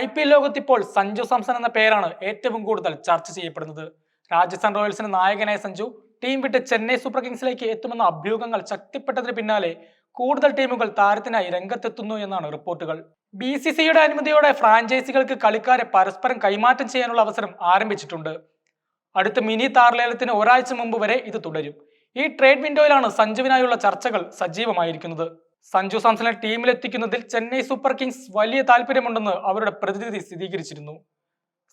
I P L ലോകത്ത് ഇപ്പോൾ സഞ്ജു സാംസൺ എന്ന പേരാണ് ഏറ്റവും കൂടുതൽ ചർച്ച ചെയ്യപ്പെടുന്നത്. രാജസ്ഥാൻ റോയൽസിന് നായകനായ സഞ്ജു ടീം വിട്ട് ചെന്നൈ സൂപ്പർ കിങ്സിലേക്ക് എത്തുമെന്ന അഭ്യൂഹങ്ങൾ ശക്തിപ്പെട്ടതിന് പിന്നാലെ കൂടുതൽ ടീമുകൾ താരത്തിനായി രംഗത്തെത്തുന്നു എന്നാണ് റിപ്പോർട്ടുകൾ. ബി സി സിയുടെ അനുമതിയോടെ ഫ്രാഞ്ചൈസികൾക്ക് കളിക്കാരെ പരസ്പരം കൈമാറ്റം ചെയ്യാനുള്ള അവസരം ആരംഭിച്ചിട്ടുണ്ട്. അടുത്ത മിനി താർലേലത്തിന് ഒരാഴ്ച മുമ്പ് വരെ ഇത് തുടരും. ഈ ട്രേഡ് വിൻഡോയിലാണ് സഞ്ജുവിനായുള്ള ചർച്ചകൾ സജീവമായിരിക്കുന്നത്. സഞ്ജു സാംസണെ ടീമിലെത്തിക്കുന്നതിൽ ചെന്നൈ സൂപ്പർ കിങ്സ് വലിയ താല്പര്യമുണ്ടെന്ന് അവരുടെ പ്രതിനിധി സ്ഥിരീകരിച്ചിരുന്നു.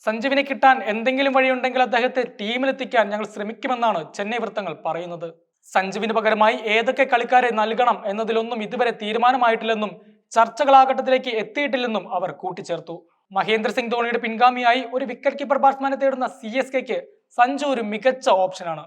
സഞ്ജുവിനെ കിട്ടാൻ എന്തെങ്കിലും വഴിയുണ്ടെങ്കിൽ അദ്ദേഹത്തെ ടീമിലെത്തിക്കാൻ ഞങ്ങൾ ശ്രമിക്കുമെന്നാണ് ചെന്നൈ വൃത്തങ്ങൾ പറയുന്നത്. സഞ്ജുവിന് പകരമായി ഏതൊക്കെ കളിക്കാരെ നൽകണം എന്നതിലൊന്നും ഇതുവരെ തീരുമാനമായിട്ടില്ലെന്നും ചർച്ചകൾ ആ ഘട്ടത്തിലേക്ക് എത്തിയിട്ടില്ലെന്നും അവർ കൂട്ടിച്ചേർത്തു. മഹേന്ദ്ര സിംഗ് ധോണിയുടെ പിൻഗാമിയായി ഒരു വിക്കറ്റ് കീപ്പർ ബാറ്റ്സ്മാനെ തേടുന്ന സി എസ് കെക്ക് സഞ്ജു ഒരു മികച്ച ഓപ്ഷനാണ്.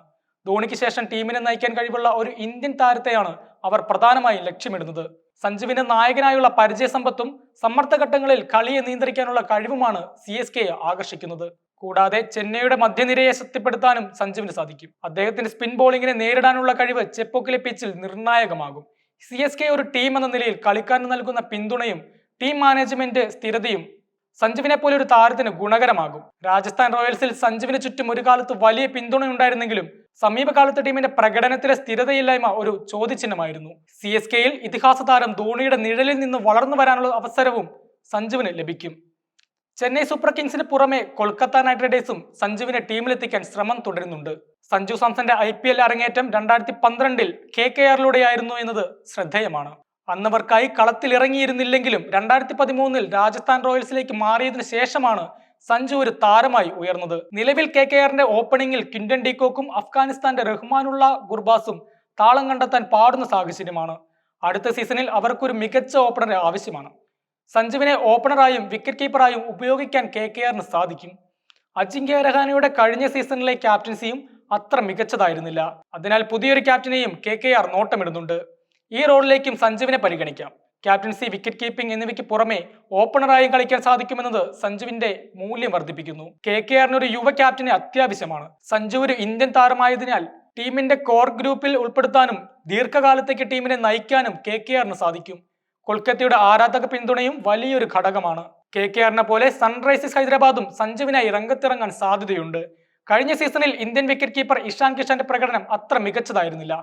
ധോണിക്ക് ശേഷം ടീമിനെ നയിക്കാൻ കഴിവുള്ള ഒരു ഇന്ത്യൻ താരത്തെയാണ് അവർ പ്രധാനമായും ലക്ഷ്യമിടുന്നത്. സഞ്ജുവിന്റെ നായകനായുള്ള പരിചയസമ്പത്തും സമ്മർദ്ദഘട്ടങ്ങളിൽ കളിയെ നിയന്ത്രിക്കാനുള്ള കഴിവുമാണ് സി എസ് കെയെ ആകർഷിക്കുന്നത്. കൂടാതെ ചെന്നൈയുടെ മധ്യനിരയെ ശക്തിപ്പെടുത്താനും സഞ്ജുവിന് സാധിക്കും. അദ്ദേഹത്തിന്റെ സ്പിൻ ബോളിങ്ങിനെ നേരിടാനുള്ള കഴിവ് ചെപ്പോക്കിലെ പിച്ചിൽ നിർണായകമാകും. സി എസ് കെ ഒരു ടീം എന്ന നിലയിൽ കളിക്കാരന് നൽകുന്ന പിന്തുണയും ടീം മാനേജ്മെന്റ് സ്ഥിരതയും സഞ്ജുവിനെ പോലെ ഒരു താരത്തിന് ഗുണകരമാകും. രാജസ്ഥാൻ റോയൽസിൽ സഞ്ജുവിന് ചുറ്റും ഒരു കാലത്ത് വലിയ പിന്തുണയുണ്ടായിരുന്നെങ്കിലും സമീപകാലത്ത് ടീമിന്റെ പ്രകടനത്തിലെ സ്ഥിരതയില്ലായ്മ ഒരു ചോദ്യചിഹ്നമായിരുന്നു. സി എസ് കെയിൽ ഇതിഹാസ താരം ധോണിയുടെ നിഴലിൽ നിന്ന് വളർന്നു വരാനുള്ള അവസരവും സഞ്ജുവിന് ലഭിക്കും. ചെന്നൈ സൂപ്പർ കിങ്സിന് പുറമെ കൊൽക്കത്ത നൈറ്റ് റൈഡേഴ്സും സഞ്ജുവിനെ ടീമിലെത്തിക്കാൻ ശ്രമം തുടരുന്നുണ്ട്. സഞ്ജു സാംസന്റെ ഐ പി എൽ അരങ്ങേറ്റം രണ്ടായിരത്തി പന്ത്രണ്ടിൽ കെ കെ ആറിലൂടെയായിരുന്നു എന്നത് ശ്രദ്ധേയമാണ്. അന്നവർക്കായി കളത്തിലിറങ്ങിയിരുന്നില്ലെങ്കിലും രണ്ടായിരത്തി പതിമൂന്നിൽ രാജസ്ഥാൻ റോയൽസിലേക്ക് മാറിയതിനു ശേഷമാണ് സഞ്ജു ഒരു താരമായി ഉയർന്നത്. നിലവിൽ കെ കെ ആറിന്റെ ഓപ്പണിംഗിൽ കിൻഡൻ ഡീകോക്കും അഫ്ഗാനിസ്ഥാന്റെ റഹ്മാനുള്ള ഗുർബാസും താളം കണ്ടെത്താൻ പാടുന്ന സാഹചര്യമാണ്. അടുത്ത സീസണിൽ അവർക്കൊരു മികച്ച ഓപ്പണറെ ആവശ്യമാണ്. സഞ്ജുവിനെ ഓപ്പണറായും വിക്കറ്റ് കീപ്പറായും ഉപയോഗിക്കാൻ കെ കെ ആറിന് സാധിക്കും. അജിങ്ക്യ രഹാനയുടെ കഴിഞ്ഞ സീസണിലെ ക്യാപ്റ്റൻസിയും അത്ര മികച്ചതായിരുന്നില്ല. അതിനാൽ പുതിയൊരു ക്യാപ്റ്റനെയും കെ കെ ആർ നോട്ടമിടുന്നുണ്ട്. ഈ റോളിലേക്കും സഞ്ജുവിനെ പരിഗണിക്കാം. ക്യാപ്റ്റൻസി വിക്കറ്റ് കീപ്പിംഗ് എന്നിവയ്ക്ക് പുറമെ ഓപ്പണറായും കളിക്കാൻ സാധിക്കുമെന്നത് സഞ്ജുവിന്റെ മൂല്യം വർദ്ധിപ്പിക്കുന്നു. കെ കെ ആറിന് ഒരു യുവ ക്യാപ്റ്റന് അത്യാവശ്യമാണ്. സഞ്ജു ഒരു ഇന്ത്യൻ താരമായതിനാൽ ടീമിന്റെ കോർ ഗ്രൂപ്പിൽ ഉൾപ്പെടുത്താനും ദീർഘകാലത്തേക്ക് ടീമിനെ നയിക്കാനും കെ കെ ആറിന് സാധിക്കും. കൊൽക്കത്തയുടെ ആരാധക പിന്തുണയും വലിയൊരു ഘടകമാണ്. കെ കെ ആറിനെ പോലെ സൺറൈസേഴ്സ് ഹൈദരാബാദും സഞ്ജുവിനായി രംഗത്തിറങ്ങാൻ സാധ്യതയുണ്ട്. കഴിഞ്ഞ സീസണിൽ ഇന്ത്യൻ വിക്കറ്റ് കീപ്പർ ഇഷാൻ കിഷാന്റെ പ്രകടനം അത്ര മികച്ചതായിരുന്നില്ല.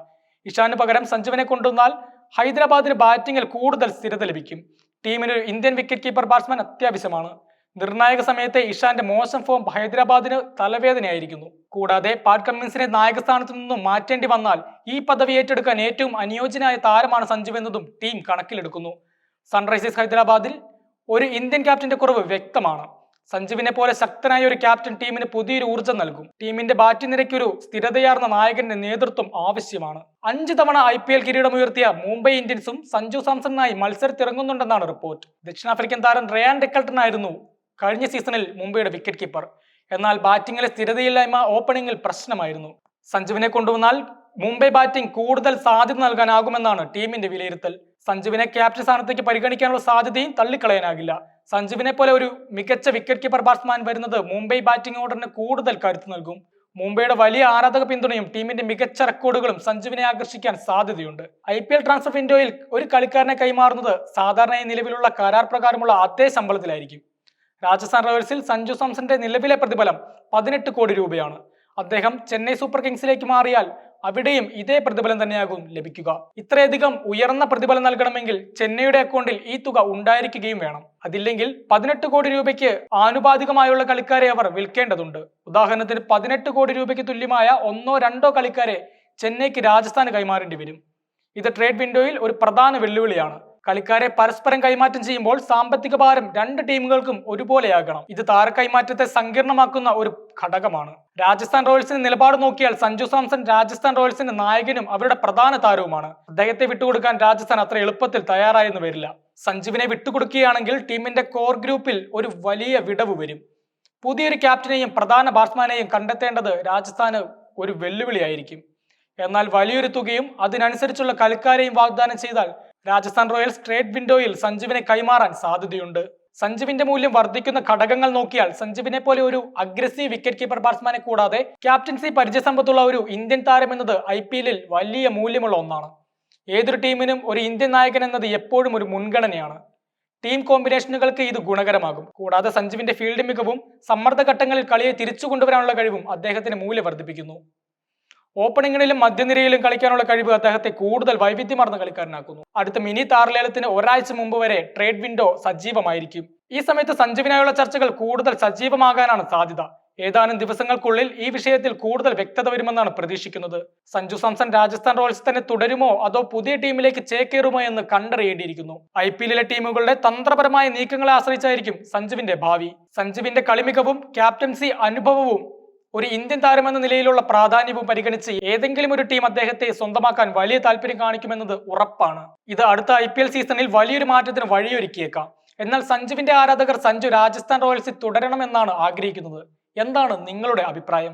ഇഷാന് പകരം സഞ്ജുവിനെ കൊണ്ടുവന്നാൽ ഹൈദരാബാദിന് ബാറ്റിംഗിൽ കൂടുതൽ സ്ഥിരത ലഭിക്കും. ടീമിന് ഇന്ത്യൻ വിക്കറ്റ് കീപ്പർ ബാറ്റ്സ്മാൻ അത്യാവശ്യമാണ്. നിർണായക സമയത്തെ ഇഷാന്റെ മോശം ഫോം ഹൈദരാബാദിന് തലവേദനയായിരിക്കുന്നു. കൂടാതെ പാറ്റ് കമ്മിൻസിനെ നായക സ്ഥാനത്തു നിന്നും മാറ്റേണ്ടി വന്നാൽ ഈ പദവി ഏറ്റെടുക്കാൻ ഏറ്റവും അനുയോജ്യനായ താരമാണ് സഞ്ജു എന്നതും ടീം കണക്കിലെടുക്കുന്നു. സൺറൈസേഴ്സ് ഹൈദരാബാദിൽ ഒരു ഇന്ത്യൻ ക്യാപ്റ്റന്റെ കുറവ് വ്യക്തമാണ്. സഞ്ജുവിനെ പോലെ ശക്തനായ ഒരു ക്യാപ്റ്റൻ ടീമിന് പുതിയൊരു ഊർജം നൽകും. ടീമിന്റെ ബാറ്റിംഗ് നിരയ്ക്കൊരു സ്ഥിരതയാർന്ന നായകന്റെ നേതൃത്വം ആവശ്യമാണ്. അഞ്ച് തവണ ഐ പി എൽ കിരീടമുയർത്തിയ മുംബൈ ഇന്ത്യൻസും സഞ്ജു സാംസണിനായി മത്സരത്തിറങ്ങുന്നുണ്ടെന്നാണ് റിപ്പോർട്ട്. ദക്ഷിണാഫ്രിക്കൻ താരം റയാൻ ഡെക്കൽട്ടൺ ആയിരുന്നു കഴിഞ്ഞ സീസണിൽ മുംബൈയുടെ വിക്കറ്റ് കീപ്പർ. എന്നാൽ ബാറ്റിംഗിലെ സ്ഥിരതയില്ലായ്മ ഓപ്പണിംഗിൽ പ്രശ്നമായിരുന്നു. സഞ്ജുവിനെ കൊണ്ടുവന്നാൽ മുംബൈ ബാറ്റിംഗ് കൂടുതൽ സാധ്യത നൽകാനാകുമെന്നാണ് ടീമിന്റെ വിലയിരുത്തൽ. സഞ്ജുവിനെ ക്യാപ്റ്റൻ സ്ഥാനത്തേക്ക് പരിഗണിക്കാനുള്ള സാധ്യതയും തള്ളിക്കളയാനാകില്ല. സഞ്ജുവിനെ പോലെ ഒരു മികച്ച വിക്കറ്റ് കീപ്പർ ബാറ്റ്സ്മാൻ വരുന്നത് മുംബൈ ബാറ്റിംഗ് ഓർഡറിന് കൂടുതൽ കരുത്ത് നൽകും. മുംബൈയുടെ വലിയ ആരാധക പിന്തുണയും ടീമിന്റെ മികച്ച റെക്കോർഡുകളും സഞ്ജുവിനെ ആകർഷിക്കാൻ സാധ്യതയുണ്ട്. ഐ പി എൽ ട്രാൻസ്ഫർ വിൻഡോയിൽ ഒരു കളിക്കാരനെ കൈമാറുന്നത് സാധാരണയായി നിലവിലുള്ള കരാർ പ്രകാരമുള്ള അതേ ശമ്പളത്തിലായിരിക്കും. രാജസ്ഥാൻ റോയൽസിൽ സഞ്ജു സാംസന്റെ നിലവിലെ പ്രതിഫലം പതിനെട്ട് കോടി രൂപയാണ്. അദ്ദേഹം ചെന്നൈ സൂപ്പർ കിങ്സിലേക്ക് മാറിയാൽ അവിടെയും ഇതേ പ്രതിഫലം തന്നെയാകും ലഭിക്കുക. ഇത്രയധികം ഉയർന്ന പ്രതിഫലം നൽകണമെങ്കിൽ ചെന്നൈയുടെ അക്കൗണ്ടിൽ ഈ തുക ഉണ്ടായിരിക്കുകയും വേണം. അതില്ലെങ്കിൽ പതിനെട്ട് കോടി രൂപയ്ക്ക് ആനുപാതികമായുള്ള കളിക്കാരെ അവർ വിൽക്കേണ്ടതുണ്ട്. ഉദാഹരണത്തിന് പതിനെട്ട് കോടി രൂപയ്ക്ക് തുല്യമായ ഒന്നോ രണ്ടോ കളിക്കാരെ ചെന്നൈക്ക് രാജസ്ഥാന് കൈമാറേണ്ടി വരും. ഇത് ട്രേഡ് വിൻഡോയിൽ ഒരു പ്രധാന വെല്ലുവിളിയാണ്. കളിക്കാരെ പരസ്പരം കൈമാറ്റം ചെയ്യുമ്പോൾ സാമ്പത്തിക ഭാരം രണ്ട് ടീമുകൾക്കും ഒരുപോലെയാകണം. ഇത് താര കൈമാറ്റത്തെ സങ്കീർണമാക്കുന്ന ഒരു ഘടകമാണ്. രാജസ്ഥാൻ റോയൽസിന്റെ നിലപാട് നോക്കിയാൽ സഞ്ജു സാംസൺ രാജസ്ഥാൻ റോയൽസിന്റെ നായകനും അവരുടെ പ്രധാന താരവുമാണ്. അദ്ദേഹത്തെ വിട്ടുകൊടുക്കാൻ രാജസ്ഥാൻ അത്ര എളുപ്പത്തിൽ തയ്യാറായെന്ന് വരില്ല. സഞ്ജുവിനെ വിട്ടുകൊടുക്കുകയാണെങ്കിൽ ടീമിന്റെ കോർ ഗ്രൂപ്പിൽ ഒരു വലിയ വിടവ് വരും. പുതിയൊരു ക്യാപ്റ്റനെയും പ്രധാന ബാറ്റ്സ്മാനെയും കണ്ടെത്തേണ്ടത് രാജസ്ഥാന് ഒരു വെല്ലുവിളിയായിരിക്കും. എന്നാൽ വലിയൊരു തുകയും അതിനനുസരിച്ചുള്ള കളിക്കാരെയും വാഗ്ദാനം ചെയ്താൽ രാജസ്ഥാൻ റോയൽസ് ട്രേഡ് വിൻഡോയിൽ സഞ്ജുവിനെ കൈമാറാൻ സാധ്യതയുണ്ട്. സഞ്ജുവിന്റെ മൂല്യം വർദ്ധിക്കുന്ന ഘടകങ്ങൾ നോക്കിയാൽ സഞ്ജുവിനെ പോലെ ഒരു അഗ്രസീവ് വിക്കറ്റ് കീപ്പർ ബാറ്റ്സ്മാനെ കൂടാതെ ക്യാപ്റ്റൻസി പരിചയസമ്പത്തുള്ള ഒരു ഇന്ത്യൻ താരം എന്നത് ഐ പി എല്ലിൽ വലിയ മൂല്യമുള്ള ഒന്നാണ്. ഏതൊരു ടീമിനും ഒരു ഇന്ത്യൻ നായകൻ എന്നത് എപ്പോഴും ഒരു മുൻഗണനയാണ്. ടീം കോമ്പിനേഷനുകൾക്ക് ഇത് ഗുണകരമാകും. കൂടാതെ സഞ്ജുവിന്റെ ഫീൽഡ് മികവും സമ്മർദ്ദ ഘട്ടങ്ങളിൽ കളിയെ തിരിച്ചു കൊണ്ടുവരാനുള്ള കഴിവും അദ്ദേഹത്തിന് മൂല്യം വർദ്ധിപ്പിക്കുന്നു. ഓപ്പണിംഗിലും മധ്യനിരയിലും കളിക്കാനുള്ള കഴിവ് അദ്ദേഹത്തെ കൂടുതൽ വൈവിധ്യമാർന്ന കളിക്കാരനാക്കുന്നു. അടുത്ത മിനി താരലേലത്തിന് ഒരാഴ്ച മുമ്പ് വരെ ട്രേഡ് വിൻഡോ സജീവമായിരിക്കും. ഈ സമയത്ത് സഞ്ജുവിനായുള്ള ചർച്ചകൾ കൂടുതൽ സജീവമാകാനാണ് സാധ്യത. ഏതാനും ദിവസങ്ങൾക്കുള്ളിൽ ഈ വിഷയത്തിൽ കൂടുതൽ വ്യക്തത വരുമെന്നാണ് പ്രതീക്ഷിക്കുന്നത്. സഞ്ജു സാംസൺ രാജസ്ഥാൻ റോയൽസ് തന്നെ തുടരുമോ അതോ പുതിയ ടീമിലേക്ക് ചേക്കേറുമോ എന്ന് കണ്ടറിയേണ്ടിയിരിക്കുന്നു. ഐ പി എല്ലിലെ ടീമുകളുടെ തന്ത്രപരമായ നീക്കങ്ങളെ ആശ്രയിച്ചായിരിക്കും സഞ്ജുവിന്റെ ഭാവി. സഞ്ജുവിന്റെ കളിമികവും ക്യാപ്റ്റൻസി അനുഭവവും ഒരു ഇന്ത്യൻ താരമെന്ന നിലയിലുള്ള പ്രാധാന്യവും പരിഗണിച്ച് ഏതെങ്കിലും ഒരു ടീം അദ്ദേഹത്തെ സ്വന്തമാക്കാൻ വലിയ താല്പര്യം കാണിക്കുമെന്നത് ഉറപ്പാണ്. ഇത് അടുത്ത ഐ സീസണിൽ വലിയൊരു മാറ്റത്തിന് വഴിയൊരുക്കിയേക്കാം. എന്നാൽ സഞ്ജുവിന്റെ ആരാധകർ സഞ്ജു രാജസ്ഥാൻ റോയൽസിൽ തുടരണമെന്നാണ് ആഗ്രഹിക്കുന്നത്. എന്താണ് നിങ്ങളുടെ അഭിപ്രായം?